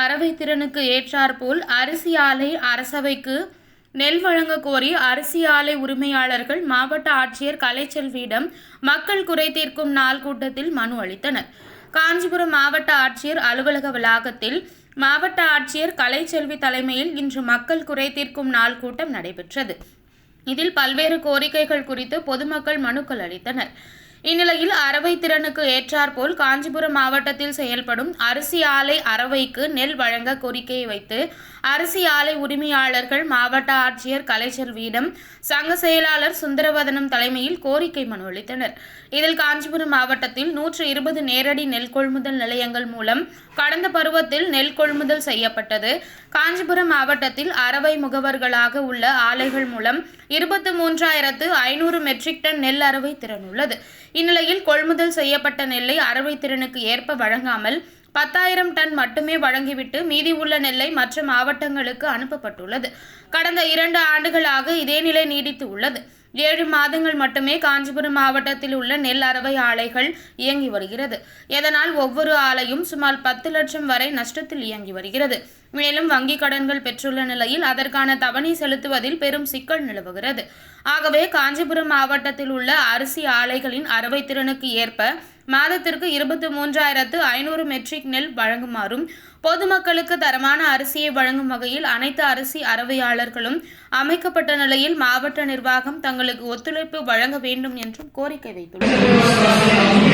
அறவை திறனுக்கு ஏற்றாற்போல் அரிசி ஆலை அரசவைக்கு நெல் வழங்க கோரி அரிசி ஆலை உரிமையாளர்கள் மாவட்ட ஆட்சியர் கலைச்செல்வியிடம் மக்கள் குறை தீர்க்கும் நாள் கூட்டத்தில் மனு அளித்தனர். காஞ்சிபுரம் மாவட்ட ஆட்சியர் அலுவலக வளாகத்தில் மாவட்ட ஆட்சியர் கலைச்செல்வி தலைமையில் இன்று மக்கள் குறை தீர்க்கும் நாள் கூட்டம் நடைபெற்றது. இதில் பல்வேறு கோரிக்கைகள் குறித்து பொதுமக்கள் மனுக்கள் அளித்தனர். இந்நிலையில் அறவை திறனுக்கு ஏற்றாற்போல் காஞ்சிபுரம் மாவட்டத்தில் செயல்படும் அரிசி ஆலை அரவைக்கு நெல் வழங்க கோரிக்கையை வைத்து அரிசி ஆலை உரிமையாளர்கள் மாவட்ட ஆட்சியர் கலைச்செல்வியிடம் சங்க செயலாளர் சுந்தரவதனம் தலைமையில் கோரிக்கை மனு அளித்தனர். இதில் காஞ்சிபுரம் மாவட்டத்தில் நூற்று இருபது நேரடி நெல் கொள்முதல் நிலையங்கள் மூலம் கடந்த பருவத்தில் நெல் கொள்முதல் செய்யப்பட்டது. காஞ்சிபுரம் மாவட்டத்தில் அரவை முகவர்களாக உள்ள ஆலைகள் மூலம் இருபத்து மூன்றாயிரத்து ஐநூறு மெட்ரிக் டன் நெல் அறவை திறன் உள்ளது இந்நிலையில் கொள்முதல் செய்யப்பட்ட நெல்லை அறுவை திறனுக்கு ஏற்ப வழங்காமல் பத்தாயிரம் டன் மட்டுமே வழங்கிவிட்டு மீதி உள்ள நெல்லை மற்ற மாவட்டங்களுக்கு அனுப்பப்பட்டுள்ளது. கடந்த இரண்டு ஆண்டுகளாக இதே நிலை நீடித்து உள்ளது. ஏழு மாதங்கள் மட்டுமே காஞ்சிபுரம் மாவட்டத்தில் உள்ள நெல் அறவை ஆலைகள் இயங்கி வருகிறது. இதனால் ஒவ்வொரு ஆலையும் சுமார் பத்து லட்சம் வரை நஷ்டத்தில் இயங்கி வருகிறது. மேலும் வங்கிக் கடன்கள் பெற்றுள்ள நிலையில் அதற்கான தவணை செலுத்துவதில் பெரும் சிக்கல் நிலவுகிறது. ஆகவே காஞ்சிபுரம் மாவட்டத்தில் உள்ள அரிசி ஆலைகளின் அறுவை திறனுக்கு ஏற்ப மாதத்திற்கு இருபத்தி மூன்றாயிரத்து ஐநூறு மெட்ரிக் நெல் வழங்குமாறும் பொதுமக்களுக்கு தரமான அரிசியை வழங்கும் வகையில் அனைத்து அரிசி அறவையாளர்களும் அமைக்கப்பட்ட நிலையில் மாவட்ட நிர்வாகம் தங்களுக்கு ஒத்துழைப்பு வழங்க வேண்டும் என்றும் கோரிக்கை வைத்துள்ளது.